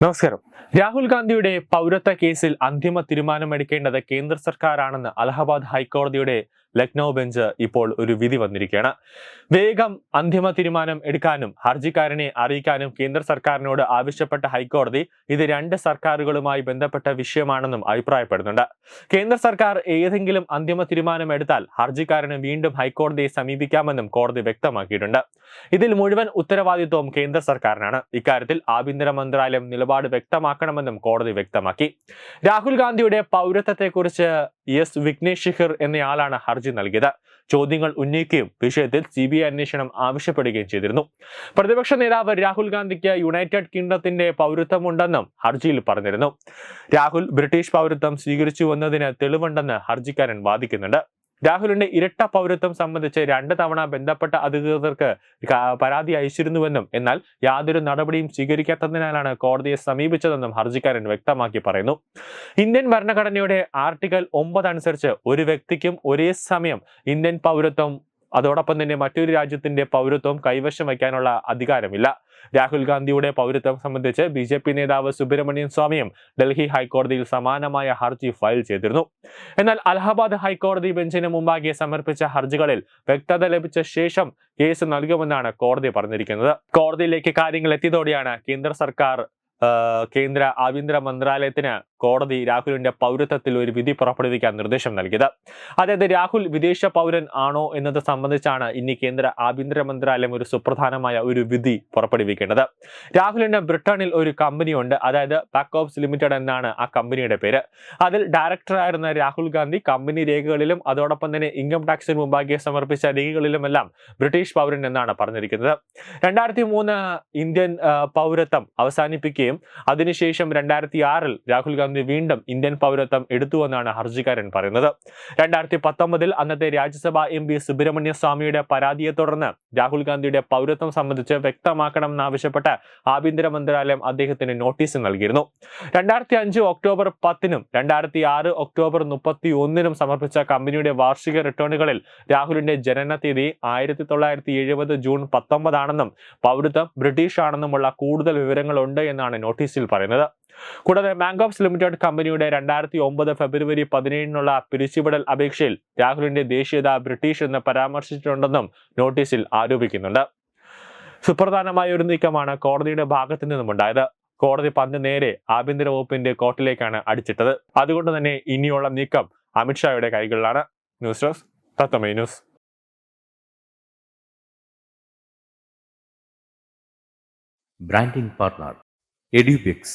നമസ്കാരം. രാഹുൽ ഗാന്ധിയുടെ പൗരത്വ കേസിൽ അന്തിമ തീരുമാനമെടുക്കേണ്ടത് കേന്ദ്ര സർക്കാരാണെന്ന് അലഹബാദ് ഹൈക്കോടതിയുടെ ലക്നൗ ബെഞ്ച് ഇപ്പോൾ ഒരു വിധി വന്നിരിക്കുകയാണ്. വേഗം അന്തിമ തീരുമാനം എടുക്കാനും ഹർജിക്കാരനെ അറിയിക്കാനും കേന്ദ്ര സർക്കാരിനോട് ആവശ്യപ്പെട്ട ഹൈക്കോടതി ഇത് രണ്ട് സർക്കാരുകളുമായി ബന്ധപ്പെട്ട വിഷയമാണെന്നും അഭിപ്രായപ്പെടുന്നുണ്ട്. കേന്ദ്ര സർക്കാർ ഏതെങ്കിലും അന്തിമ തീരുമാനം എടുത്താൽ ഹർജിക്കാരന് വീണ്ടും ഹൈക്കോടതിയെ സമീപിക്കാമെന്നും കോടതി വ്യക്തമാക്കിയിട്ടുണ്ട്. ഇതിൽ മുഴുവൻ ഉത്തരവാദിത്വവും കേന്ദ്ര സർക്കാരിനാണ്. ഇക്കാര്യത്തിൽ ആഭ്യന്തര മന്ത്രാലയം നിലപാട് വ്യക്തമാക്കണമെന്നും കോടതി വ്യക്തമാക്കി. രാഹുൽ ഗാന്ധിയുടെ പൗരത്വത്തെക്കുറിച്ച് എസ് വിഘ്നേഷ് ശിഖർ എന്നയാളാണ് ഹർജി നൽകിയത്. ചോദ്യങ്ങൾ ഉന്നയിക്കുകയും വിഷയത്തിൽ സി ബി ഐ അന്വേഷണം ആവശ്യപ്പെടുകയും ചെയ്തിരുന്നു. പ്രതിപക്ഷ നേതാവ് രാഹുൽ ഗാന്ധിക്ക് യുണൈറ്റഡ് കിങ്ഡത്തിന്റെ പൗരത്വമുണ്ടെന്നും ഹർജിയിൽ പറഞ്ഞിരുന്നു. രാഹുൽ ബ്രിട്ടീഷ് പൗരത്വം സ്വീകരിച്ചു വന്നതിന് തെളിവുണ്ടെന്ന് ഹർജിക്കാരൻ വാദിക്കുന്നുണ്ട്. രാഹുലിന്റെ ഇരട്ട പൗരത്വം സംബന്ധിച്ച് രണ്ട് തവണ ബന്ധപ്പെട്ട അധികൃതർക്ക് പരാതി അയച്ചിരുന്നുവെന്നും എന്നാൽ യാതൊരു നടപടിയും സ്വീകരിക്കാത്തതിനാലാണ് കോടതിയെ സമീപിച്ചതെന്നും ഹർജിക്കാരൻ വ്യക്തമാക്കി പറയുന്നു. ഇന്ത്യൻ ഭരണഘടനയുടെ ആർട്ടിക്കൽ ഒമ്പത് അനുസരിച്ച് ഒരു വ്യക്തിക്കും ഒരേ സമയം ഇന്ത്യൻ പൗരത്വം അതോടൊപ്പം തന്നെ മറ്റൊരു രാജ്യത്തിന്റെ പൗരത്വം കൈവശം വയ്ക്കാനുള്ള അധികാരമില്ല. രാഹുൽ ഗാന്ധിയുടെ പൗരത്വം സംബന്ധിച്ച് ബി ജെ പി നേതാവ് സുബ്രഹ്മണ്യൻ സ്വാമിയും ഡൽഹി ഹൈക്കോടതിയിൽ സമാനമായ ഹർജി ഫയൽ ചെയ്തിരുന്നു. എന്നാൽ അലഹബാദ് ഹൈക്കോടതി ബെഞ്ചിന് മുമ്പാകെ സമർപ്പിച്ച ഹർജികളിൽ വ്യക്തത ലഭിച്ച ശേഷം കേസ് നൽകുമെന്നാണ് കോടതി പറഞ്ഞിരിക്കുന്നത്. കോടതിയിലേക്ക് കാര്യങ്ങൾ എത്തിയതോടെയാണ് കേന്ദ്ര സർക്കാർ കേന്ദ്ര ആഭ്യന്തര മന്ത്രാലയത്തിന് കോടതി രാഹുലിന്റെ പൗരത്വത്തിൽ ഒരു വിധി പുറപ്പെടുവിക്കാൻ നിർദ്ദേശം നൽകിയത്. അതായത് രാഹുൽ വിദേശ പൗരൻ ആണോ എന്നത് സംബന്ധിച്ചാണ് ഇനി കേന്ദ്ര ആഭ്യന്തര മന്ത്രാലയം ഒരു സുപ്രധാനമായ ഒരു വിധി പുറപ്പെടുവിക്കേണ്ടത്. രാഹുലിന് ബ്രിട്ടനിൽ ഒരു കമ്പനിയുണ്ട്. അതായത് പാക്കോപ്സ് ലിമിറ്റഡ് എന്നാണ് ആ കമ്പനിയുടെ പേര്. അതിൽ ഡയറക്ടറായിരുന്ന രാഹുൽ ഗാന്ധി കമ്പനി രേഖകളിലും അതോടൊപ്പം തന്നെ ഇൻകം ടാക്സിന് മുമ്പാകെ സമർപ്പിച്ച രേഖകളിലുമെല്ലാം ബ്രിട്ടീഷ് പൗരൻ എന്നാണ് പറഞ്ഞിരിക്കുന്നത്. രണ്ടായിരത്തി മൂന്ന് ഇന്ത്യൻ പൗരത്വം അവസാനിപ്പിക്കുകയും അതിനുശേഷം രണ്ടായിരത്തി ആറിൽ രാഹുൽ ഗാന്ധി വീണ്ടും ഇന്ത്യൻ പൗരത്വം എടുത്തുവെന്നാണ് ഹർജിക്കാരൻ പറയുന്നത്. രണ്ടായിരത്തി പത്തൊമ്പതിൽ അന്നത്തെ രാജ്യസഭാ എം പി സുബ്രഹ്മണ്യ സ്വാമിയുടെ പരാതിയെ തുടർന്ന് രാഹുൽ ഗാന്ധിയുടെ പൗരത്വം സംബന്ധിച്ച് വ്യക്തമാക്കണമെന്നാവശ്യപ്പെട്ട് ആഭ്യന്തര മന്ത്രാലയം അദ്ദേഹത്തിന് നോട്ടീസ് നൽകിയിരുന്നു. രണ്ടായിരത്തി അഞ്ച് ഒക്ടോബർ പത്തിനും രണ്ടായിരത്തി ആറ് ഒക്ടോബർ മുപ്പത്തി ഒന്നിനും സമർപ്പിച്ച കമ്പനിയുടെ വാർഷിക റിട്ടേണുകളിൽ രാഹുലിന്റെ ജനന തീയതി ആയിരത്തി തൊള്ളായിരത്തി എഴുപത് ജൂൺ പത്തൊമ്പതാണെന്നും പൗരത്വം ബ്രിട്ടീഷ് ആണെന്നുമുള്ള കൂടുതൽ വിവരങ്ങളുണ്ട് എന്നാണ് നോട്ടീസിൽ പറയുന്നത്. കൂടാതെ മാങ്കോപ്സ് ലിമിറ്റഡ് കമ്പനിയുടെ രണ്ടായിരത്തി ഒമ്പത് ഫെബ്രുവരി പതിനേഴിനുള്ള പിരിച്ചുവിടൽ അപേക്ഷയിൽ രാഹുലിന്റെ ദേശീയത ബ്രിട്ടീഷ് എന്ന് പരാമർശിച്ചിട്ടുണ്ടെന്നും നോട്ടീസിൽ ആരോപിക്കുന്നുണ്ട്. സുപ്രധാനമായ ഒരു നീക്കമാണ് കോടതിയുടെ ഭാഗത്തു നിന്നുമുണ്ടായത്. കോടതി പന്ത് നേരെ ആഭ്യന്തര വകുപ്പിന്റെ കോർട്ടിലേക്കാണ് അടിച്ചിട്ടത്. അതുകൊണ്ട് തന്നെ ഇനിയുള്ള നീക്കം അമിത്ഷായുടെ കൈകളിലാണ്. News desk തത്തമൈ news. Branding partner Edubix